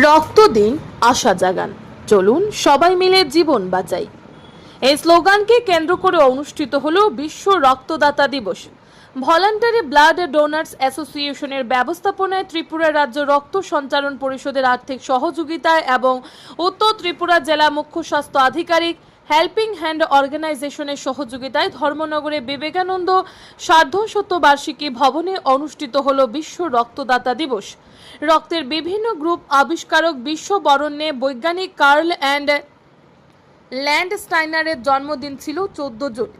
রক্ত দিন আশা জাগান। চলুন সবাই মিলে জীবন বাঁচাই। এই স্লোগানকে কেন্দ্র করে অনুষ্ঠিত হল বিশ্ব রক্তদাতা দিবস। ভলান্টারি ব্লাড ডোনার্স অ্যাসোসিয়েশনের ব্যবস্থাপনায় ত্রিপুরা রাজ্য রক্ত সঞ্চালন পরিষদের আর্থিক সহযোগিতায় এবং উত্তর ত্রিপুরা জেলা মুখ্য স্বাস্থ্য আধিকারিক হেল্পিং হ্যান্ড অর্গানাইজেশনের সহযোগিতায় ধর্মনগরে বিবেকানন্দ সার্ধশত বার্ষিকী ভবনে অনুষ্ঠিত হল বিশ্ব রক্তদাতা দিবস। রক্তের বিভিন্ন গ্রুপ আবিষ্কারক বিশ্ব বরণ্যে বৈজ্ঞানিক কার্ল অ্যান্ড ল্যান্ড স্টাইনারের জন্মদিন ছিল চোদ্দ জুন।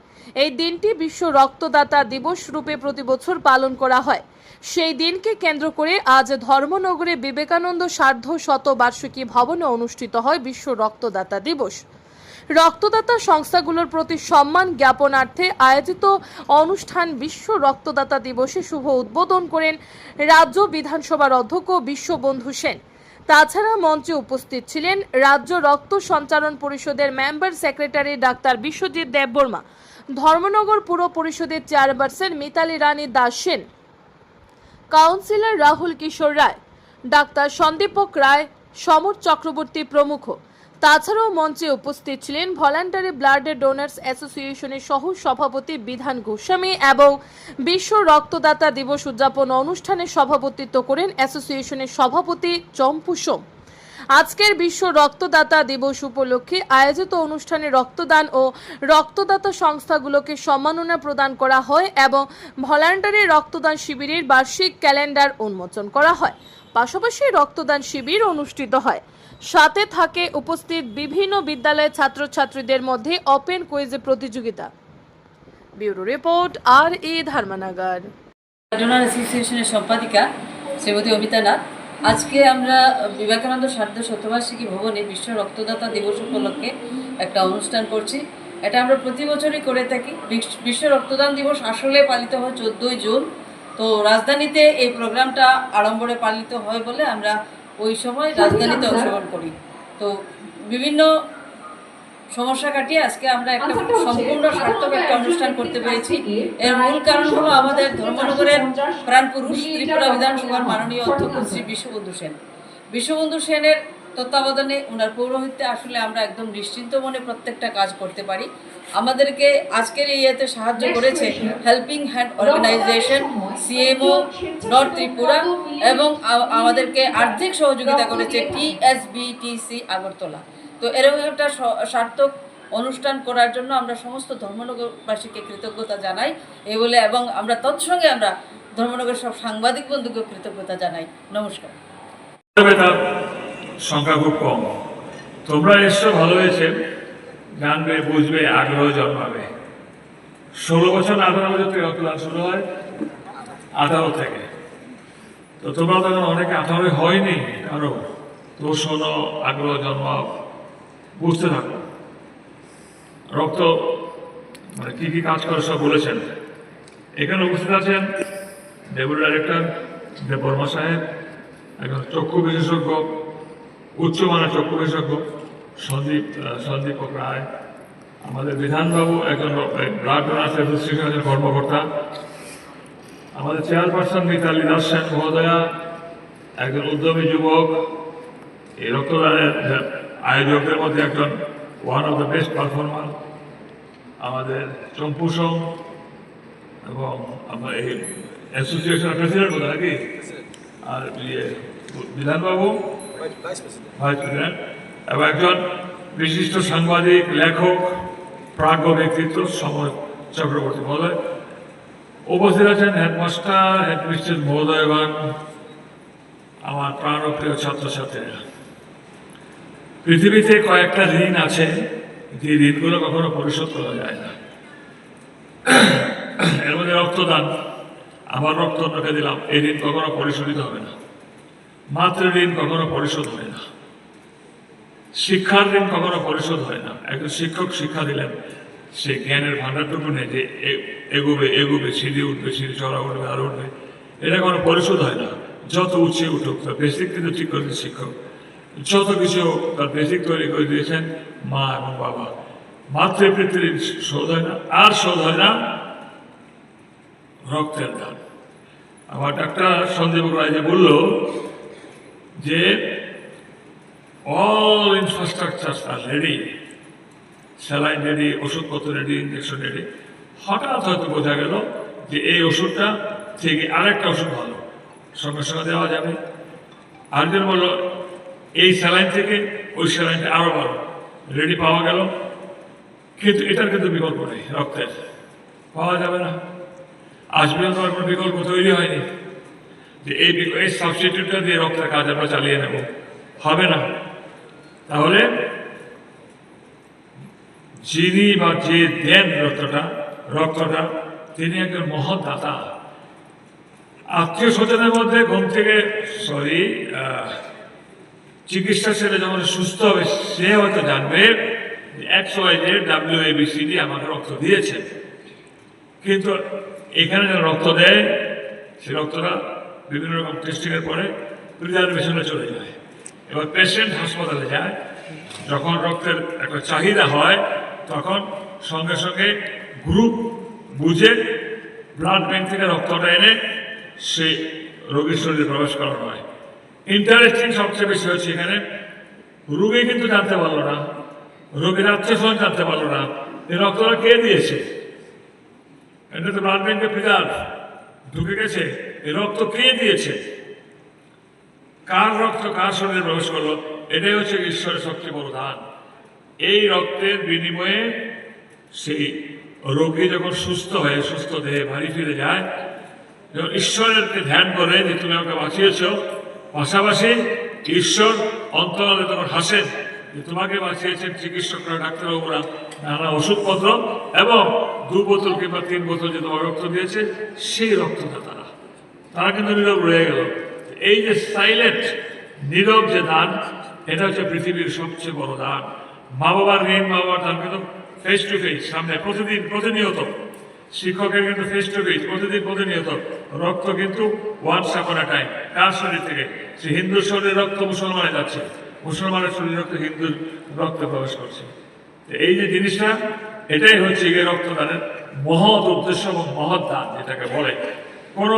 এই দিনটি বিশ্ব রক্তদাতা দিবস রূপে প্রতি বছর পালন করা হয়। সেই দিনকে কেন্দ্র করে আজ ধর্মনগরে বিবেকানন্দ সার্ধ শত বার্ষিকী ভবনে অনুষ্ঠিত হয় বিশ্ব রক্তদাতা দিবস। রক্তদাতা সংস্থাগুলোর প্রতি সম্মান জ্ঞাপনার্থে আয়োজিত অনুষ্ঠান বিশ্ব রক্তদাতা দিবসে শুভ উদ্বোধন করেন রাজ্য বিধানসভার অধ্যক্ষ বিশ্ববন্ধু সেন। তাছাড়া মঞ্চে উপস্থিত ছিলেন রাজ্য রক্ত সঞ্চালন পরিষদের member secretary doctor Biswajit Debbarma Dharmanagar পুর পরিষদের chairperson Mitali Rani Das Sen, councillor Rahul Kishore Roy, doctor Sandipak Roy, Samar Chakraborty প্রমুখ। তাছাড়াও মঞ্চে উপস্থিত ছিলেন ভলান্টারি ব্লাড ডোনার্স অ্যাসোসিয়েশনের সহ সভাপতি বিধান গোস্বামী এবং বিশ্ব রক্তদাতা দিবস উদযাপন অনুষ্ঠানে সভাপতিত্ব করেন অ্যাসোসিয়েশনের সভাপতি চম্পু সোম। আজকের বিশ্ব রক্তদাতা দিবস উপলক্ষে আয়োজিত অনুষ্ঠানে রক্তদান ও রক্তদাতা সংস্থাগুলোকে সম্মাননা প্রদান করা হয় এবং ভলান্টারি রক্তদান শিবিরের বার্ষিক ক্যালেন্ডার উন্মোচন করা হয়। পাশাপাশি রক্তদান শিবির অনুষ্ঠিত হয়। সাথে থাকে উপস্থিত বিভিন্ন বিদ্যালয়ের ছাত্রছাত্রীদের মধ্যে ওপেন কুইজ প্রতিযোগিতা। ব্যুরো রিপোর্ট আর এ ধর্মনগর। ডোনার অ্যাসোসিয়েশনের সম্পাদিকা শ্রীমতী অমিতা নাথ। আজকে আমরা বিবেকানন্দ সার্ধ শতবার্ষিকী ভবনে বিশ্ব রক্তদাতা দিবস উপলক্ষে একটা অনুষ্ঠান করছি। এটা আমরা প্রতি বছরই করে থাকি। বিশ্ব রক্তদান দিবস আসলে পালিত হয় চোদ্দোই জুন। তো রাজধানীতে এই প্রোগ্রামটা আড়ম্বরে পালিত হয় বলে আমরা ওই সময় রাজধানীতে অংশগ্রহণ করি। তো বিভিন্ন সমস্যা কাটিয়ে আজকে আমরা একটা সম্পূর্ণ সার্থক একটা অনুষ্ঠান করতে পেরেছি। এর মূল কারণ হলো আমাদের ধর্মনগরের প্রাণপুরুষ ত্রিপুরা বিধানসভার মাননীয় অধ্যক্ষ শ্রী বিশ্ববন্ধু সেন। বিশ্ববন্ধু সেনের তত্ত্বাবধানে ওনার পৌরোহিত্যে আসলে আমরা একদম নিশ্চিন্ত মনে প্রত্যেকটা কাজ করতে পারি। আমাদেরকে আজকের এই ইয়েতে সাহায্য করেছে helping hand organization CMO North Tripura এবং আমাদেরকে আর্থিক সহযোগিতা করেছে টিএসবিটিসি আগরতলা। তো এরকম একটা সার্থক অনুষ্ঠান করার জন্য আমরা সমস্ত ধর্মনগরবাসীকে কৃতজ্ঞতা জানাই। এই বলে এবং আমরা তৎসঙ্গে আমরা ধর্মনগর সব সাংবাদিক বন্ধুকে কৃতজ্ঞতা জানাই। নমস্কার। সংখ্যা খুব কম। তোমরা এসছো ভালো হয়েছে, জানবে, বুঝবে, আগ্রহ জন্মাবে। ষোলো বছর আঠারো বছর থেকে রক্তদান শুরু হয় আঠারো থেকে। তো তোমরা তখন অনেকে আঠারো হয়নি, আরও। তো শোনো, আগ্রহ জন্মাও, বুঝতে থাকো। রক্ত মানে কি কি কাজ করে সব বলেছেন। এখানে উপস্থিত আছেন ডেপুটি ডাইরেক্টর দেববর্মা সাহেব, একজন চক্ষু বিশেষজ্ঞ উচ্চমানের চক্ষু বিশেষজ্ঞ সন্দীপ সন্দীপ রায়, আমাদের বিধানবাবু, একজন ব্লাড অ্যাসোসিয়েশনের কর্মকর্তা। আমাদের চেয়ারপারসন মিতালি দাস সেন মহোদয়া, একজন উদ্যমী যুবক, এই রক্তদানের আয়োজকদের মধ্যে একজন one of the best performer আমাদের চম্পু সোম এবং আমরা এই অ্যাসোসিয়েশনের প্রেসিডেন্ট বোধ নাকি? আর ইয়ে বিধানবাবু এবং একজন বিশিষ্ট সাংবাদিক, লেখক, প্রাজ্ঞ ব্যক্তিত্ব সমর চক্রবর্তী মহোদয়। উপস্থিত আছেন হেডমাস্টার, হেডমিস্ট্রেস এবং আমার প্রাণপ্রিয় ছাত্রছাত্রীরা। পৃথিবীতে কয়েকটা ঋণ আছে যে ঋণগুলো কখনো পরিশোধ করা যায় না। এর মধ্যে রক্তদান। আমার রক্ত অন্যকে দিলাম, এই ঋণ কখনো পরিশোধিত হবে না। মাতৃ ঋণ কখনো পরিশোধ হয় না। শিক্ষার ঋণ কখনো পরিশোধ হয় না। একজন শিক্ষক শিক্ষা দিলেন, সে জ্ঞানের ভাণ্ডারটুকু নেই যে এগোবে এগোবে, সিঁড়ি উঠবে, সিঁড়ি চড়া উঠবে, আরও উঠবে। এটা কোনো পরিশোধ হয় না। যত উঁচে উঠুক, তার বেসিক কিন্তু ঠিক করে দিয়েছে শিক্ষক। যত কিছু তার বেসিক তৈরি করে দিয়েছেন মা এবং বাবা। মাতৃবৃত্তির শোধ হয় না, আর শোধ হয় না রক্তের দান। আমার ডাক্তার সন্দীপ রায় যে বলল যে all infrastructure ready saline ready ওষুধপত্র রেডি ইঞ্জেকশন রেডি হঠাৎ হয়তো বোঝা গেল যে এই ওষুধটা থেকে আরেকটা ওষুধ ভালো। সঙ্গে সঙ্গে দেওয়া যাবে। আরেকজন বলল, এই স্যালাইন থেকে ওই স্যালাইনটা আরও ভালো। রেডি পাওয়া গেল। কিন্তু এটার কিন্তু বিকল্প নেই, রক্তের। পাওয়া যাবে না। পর্যন্ত আর কোনো বিকল্প তৈরি হয়নি। যে এই এই সাবস্টিটিউটটা দিয়ে রক্তের কাজ আমরা চালিয়ে নেব। হবে না। তাহলে যিনি বা যে দেন রক্তটা রক্তটা, তিনি একজন মহৎ দাতা। আত্মীয় স্বজনের মধ্যে ঘুম থেকে সরি চিকিৎসা সেরে যখন সুস্থ হবে, সে হয়তো জানবে ওয়াই জেড ডাব্লিউ এবিসিডি আমাকে রক্ত দিয়েছে। কিন্তু এখানে যারা রক্ত দেয়, সে রক্তটা বিভিন্ন রকম টেস্টিংয়ের পরে প্রিজার্ভেশনে চলে যায়। এবার পেশেন্ট হাসপাতালে যায়। যখন রক্তের একটা চাহিদা হয়, তখন সঙ্গে সঙ্গে গ্রুপ বুঝে ব্লাড ব্যাংক থেকে রক্তটা এনে সে রোগীর শরীরে প্রবেশ করানো হয়। ইন্টারেস্টিং সবচেয়ে বেশি হচ্ছে এখানে, রোগী কিন্তু জানতে পারল না। রোগীর আত্মীয় জানতে পারল না এই রক্তটা কে দিয়েছে। এটা তো ব্লাড ব্যাংকে ঢুকে গেছে। রক্ত কে দিয়েছে? কার রক্ত কার শরীরে প্রবেশ করল? এটাই হচ্ছে ঈশ্বরের সবচেয়ে বড় দান এই রক্তের বিনিময়ে সেই রোগী যখন সুস্থ হয়ে, সুস্থ দেহে বাড়ি ফিরে যায়, যখন ঈশ্বরেরকে ধ্যান করে যে তুমি আমাকে বাঁচিয়েছ, পাশাপাশি ঈশ্বর অন্তরালে তখন হাসেন যে তোমাকে বাঁচিয়েছেন চিকিৎসকরা, ডাক্তারবাবুরা, নানা ওষুধপত্র এবং দু বোতল কিংবা তিন বোতল যে তোমার রক্ত দিয়েছে, সেই রক্তদাতারা তারা কিন্তু নীরব রয়ে গেল। এই যে সাইলেন্ট নীরব যে দান, এটা হচ্ছে পৃথিবীর সবচেয়ে বড় দান। মা বাবার ঋণ মা বাবার দান কিন্তু ফেস টু ফেস সামনে, প্রতিদিন, প্রতিনিয়ত। শিক্ষকের কিন্তু ফেস টু ফেস প্রতিদিন, প্রতিনিয়ত। রক্ত কিন্তু ওয়ান সাপন টাইম কার শরীর থেকে? সে হিন্দু শরীরের রক্ত মুসলমানে যাচ্ছে। মুসলমানের শরীর রক্ত, হিন্দুর রক্তে প্রবেশ করছে। এই যে জিনিসটা, এটাই হচ্ছে গিয়ে রক্তদানের মহৎ উদ্দেশ্য এবং মহৎ দান, যেটাকে বলে। কোনো